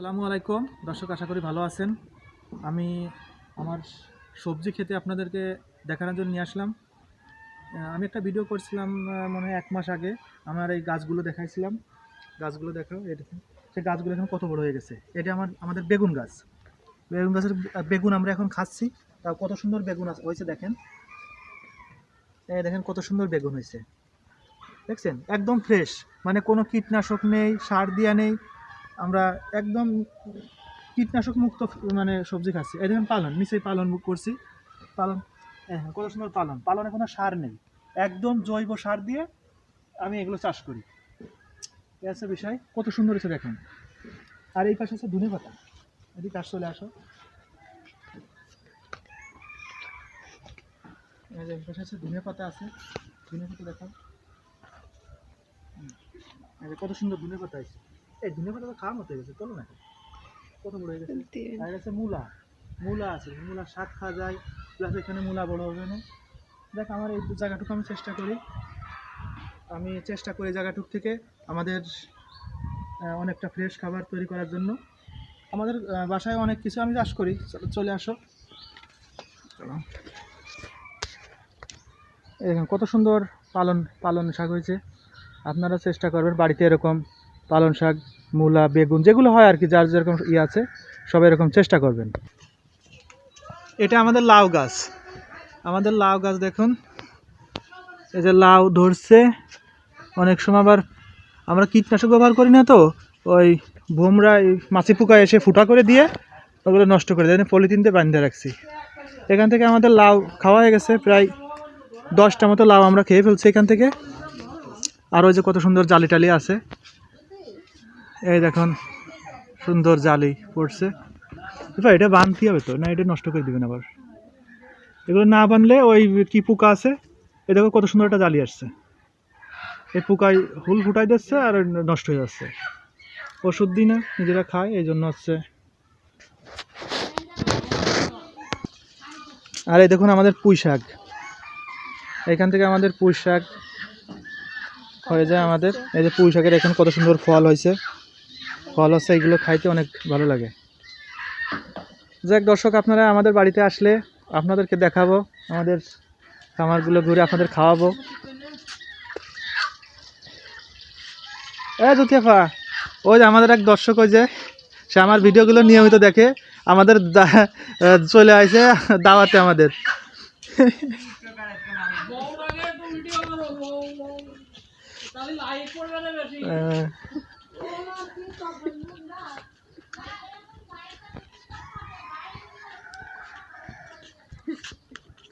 আসসালামু আলাইকুম। দর্শক, আশা করি ভালো আছেন। আমি আমার সবজি খেতে আপনাদেরকে দেখানোর জন্য নিয়ে আসলাম। আমি একটা ভিডিও করছিলাম মনে হয় এক মাস আগে। আমার এই গাছগুলো দেখাইছিলাম। গাছগুলো এই দেখুন। সেই গাছগুলো এখন কত বড় হয়ে গেছে। এটা আমার, আমাদের বেগুন গাছ। বেগুন গাছের বেগুন আমরা এখন খাচ্ছি। তাও কত সুন্দর বেগুন হয়েছে দেখেন। এই দেখেন কত সুন্দর বেগুন হয়েছে। দেখছেন? একদম ফ্রেশ মানে কোনো কীটনাশক নেই, সার দিয়া নেই। আমরা একদম কীটনাশক মুক্ত মানে সবজি খাচ্ছি। এই দেখেন পালন নিচেই পালন করছি। পালন হ্যাঁ হ্যাঁ, কত সুন্দর পালন। পালনে কোনো সার নেই। একদম জৈব সার দিয়ে আমি এগুলো চাষ করি। এই আছে বিষয় কত সুন্দর হয়েছে দেখেন। আর এই পাশে আছে ধনে পাতা। এদিকে কাজ চলে আসো। এই পাশে আছে ধনে পাতা আছে। ধনে পাতা দেখো হুম, এই যে কত সুন্দর ধনে পাতা আছে এই ধনে পাতা তো খাওয়ার মতো হয়ে গেছে চলো না কত বড় হয়ে গেছে? আর আছে মূলা। মূলা আছে মূলা শাক খাওয়া যায়। প্লাস এখানে মূলা বড় হবে না। দেখ আমার এই জায়গাটুকু আমি চেষ্টা করি। আমি চেষ্টা করি জায়গাটুক থেকে আমাদের অনেকটা ফ্রেশ খাবার তৈরি করার জন্য। আমাদের বাসায় অনেক কিছু আমি চাষ করি। চলে আসো। চলো। এই কত সুন্দর পালন পালন শাক হয়েছে। আপনারা চেষ্টা করবেন বাড়িতে এরকম পালন শাক, মূলা, বেগুন, যেগুলো হয় আর কি, যার যেরকম ইয়ে আছে সব এরকম চেষ্টা করবেন। এটা আমাদের লাউ গাছ। আমাদের লাউ গাছ দেখুন। এই যে লাউ ধরছে। অনেক সময় আবার আমরা কীটনাশক ব্যবহার করি না তো, ওই ভোমরা মাছি পোকা এসে ফুটা করে দিয়ে ওগুলো নষ্ট করে দেয়। পলিথিন দিয়ে বাঁধতে রাখছি। এখান থেকে আমাদের লাউ খাওয়া হয়ে গেছে, প্রায় দশটা মতো লাউ আমরা খেয়ে ফেলছি এখান থেকে। আর ওই যে কত সুন্দর জালি টালি আছে। এই দেখুন, সুন্দর জালি পড়ছে। এবার এটা বাঁধতে হবে তো? না, এটা নষ্ট করে দিবেন আবার? এগুলো না বানলে ওই কি পোকা আছে? এ দেখো কত সুন্দর একটা জালি আসছে। এই পোকায় হুল ফুটাই দিচ্ছে আর নষ্ট হয়ে যাচ্ছে। ওষুধ দিই না, নিজেরা খায়, এই জন্য হচ্ছে। আর এই দেখুন আমাদের পুঁই শাক। এখান থেকে আমাদের পুঁই শাক হয়ে যায় আমাদের। এই যে পুঁই শাকের এখন কত সুন্দর ফল হয়েছে। ফল হচ্ছে এগুলো খাইতে অনেক ভালো লাগে। যাক দর্শক আপনারা আমাদের বাড়িতে আসলে আপনাদেরকে দেখাবো আমাদের খামারগুলো ঘুরে আপনাদের খাওয়াবো। এ জুতিয়াফা ওই যে আমাদের এক দর্শক ওই যে সে আমার ভিডিওগুলো নিয়মিত দেখে আমাদের চলে আসে দাওয়াতে আমাদের। আহ,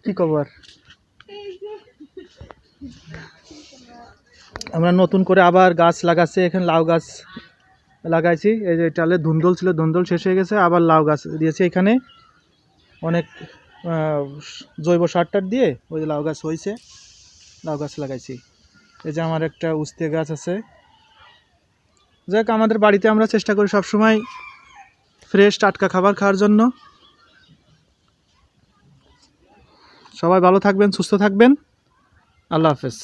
কি খবর? আমরা নতুন করে আবার গাছ লাগাচ্ছি, এখানে লাউ গাছ লাগাইছি। এই যে টালে ধুন্দল ছিল, ধুন্দল শেষ হয়ে গেছে, আবার লাউ গাছ দিয়েছি এখানে। অনেক জৈব সার টার দিয়ে ওই যে লাউ গাছ হয়েছে, লাউ গাছ লাগাইছি। এই যে আমার একটা উস্তে গাছ আছে। যাক, আমাদের বাড়িতে আমরা চেষ্টা করি সবসময় ফ্রেশ টাটকা খাবার খাওয়ার জন্য। সবাই ভালো থাকবেন, সুস্থ থাকবেন। আল্লাহ হাফেজ।